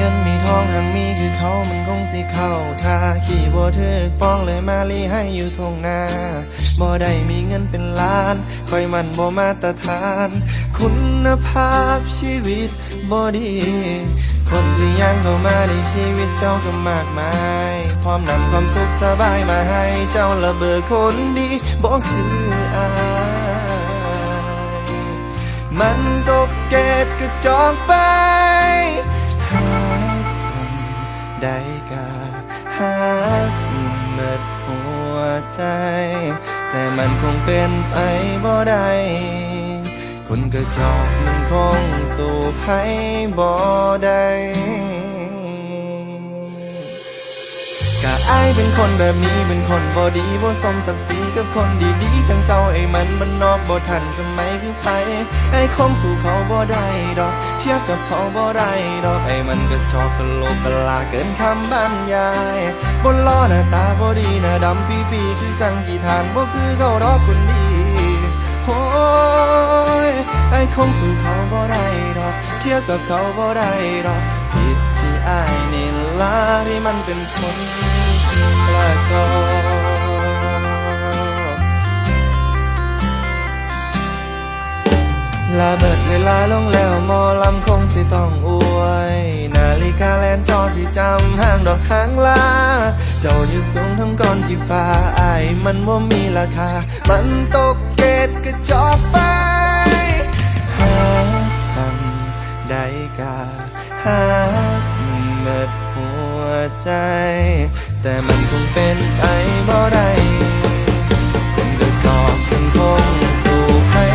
งินมีทองหังมีคือเขามันคงสิเข้าท่าขี่บ่ถึกป้องเลยมาลีให้อยู่ทงนาบ่ได้มีเงินเป็นล้านคอยมันบ่มาตรฐาน คุณภาพชีวิตบ่ดีคนที่ยังเข้ามาในชีวิตเจ้าก็มากมาย พร้อมนำความสุขสบายมาให้เจ้าระเบิดคนดีบ่คืออายมันตกเกตกระจอกไป ได้กาหากเมิดหัวใจ แต่มันคงเป็นไปบ่ได้คนกระจอกมันคงสู่ให้บ่ได้ อายเป็นคนแบบนี้เป็นคนบ่ดีบ่สมศักดิ์ศรีกับคนดีๆจังเจ้าไอ้มันมันนอกบ่ทันสมัยคือไผไอ้คงสู่เขาบ่ได้ดอก เทียบกับเขาบ่ได้ดอกไอ้มันก็จอกกะโลกกะลาเกินคำบรรยายบนล้อหน้าตาบ่ดีหน้าดำปีปีคือจังกี่ทานบ่คือเขารอกคนดีโอ้ยไอ้คงสู่เขาบ่ได้ดอก เทียบกับเขาบ่ได้ดอกผิด อายนี่ล่ะที่มันเป็นคนกระจอกลาเบิดเวลาลงแล้วมอลำคงสิต้องอวย นาฬิกาแลนจอสิจำห้างดอกหางลา เจ้าอยู่สูงทั้งก้อนที่ฟ้าอายมันว่ามีราคา มันตกเกตกระจอกไปหาสั่งได้กาหา เมิดหัวใจ แต่มันคงเป็นไปบ่ได้คนกระจอกมันคงสู่ให้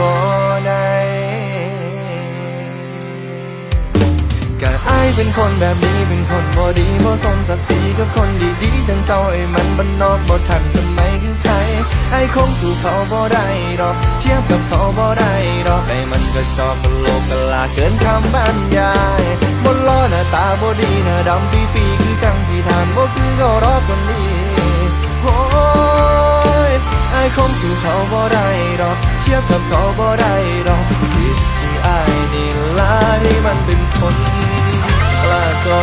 บ่ได้กะอายเป็นคนแบบนี้เป็นคนบ่ดีบ่สมศักดิ์ศรีกับคนดีๆจังเจ้าไอ้มันบ้านนอกบ่ทันสมัยคือไผไอ้คงสู่เขาบ่ได้ดอก เทียบกับเขาบ่ได้ดอกไอ้มัน ก็จอกกะโหลกกะลาเกินคำบรรยายบนล้อหน้าตาบ่ดีหน้าดำปีปีคือจังที่ทานบ่คือเขารอคนดีโอ้ยไอ้คงสู่เขาบ่ได้ดอกเทียบกับเขาบ่ได้ดอกผิดที่ไอายนี่ล่ะที่มันเป็นคนกระจอ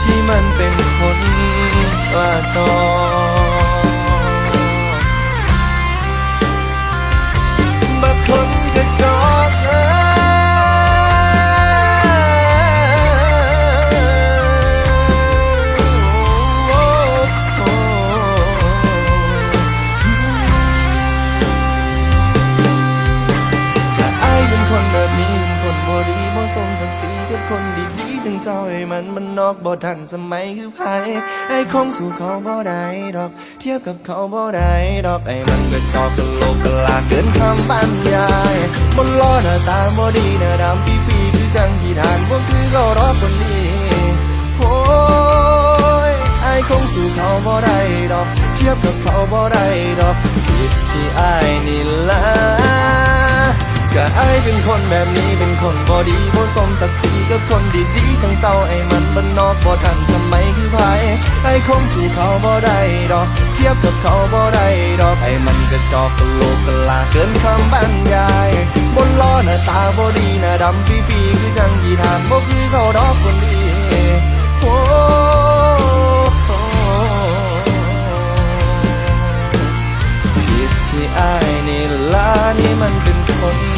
ที่มันเป็นคนกระจอ คนกระจอกเอ้ยอายเป็นคนแบบนี้เป็นคนบ่ดีบ่สมศักดิ์ศรีกับคนดี ๆจังเจ้าไอ้มันมันนอกบ่ทันสมัยคือไผไอ้คงสู่เขาบ่ได้ดอก เทียบกับเขาบ่ได้ดอกไอ้มันก็จอกกะโลกกะลาเกินคำบรรยายบนล้อหน้าตาบ่ดีหน้าดำปีปีๆคือจังที่ทานบ่คือเขารอคนดีโอ้ยไอ้คงสู่เขาบ่ได้ดอก เทียบกับเขาบ่ได้ดอกผิดที่ไอายนี่ล ก็ไอายเป็นคนแบบนี้เป็นคนบอดีบ่สมศักดิ์ศรีกับคนดีๆทั้งเศร้าไอ้มันบ้านนอกบ่ทันสมัยคือไผไอ้คงสู่เขาบ่ได้ดอก เทียบกับเขาบ่ได้ดอกไอ้มันกระจอกกะโลกกะลาเกินคำบรรยายบนล้อหน้าตาบ่ดีหน้าดำปีปีคือจังยีทานบ่คือเขาดอกคนดีโอ้ผิดที่อายนี่ล่ะนี่มันเป็นคน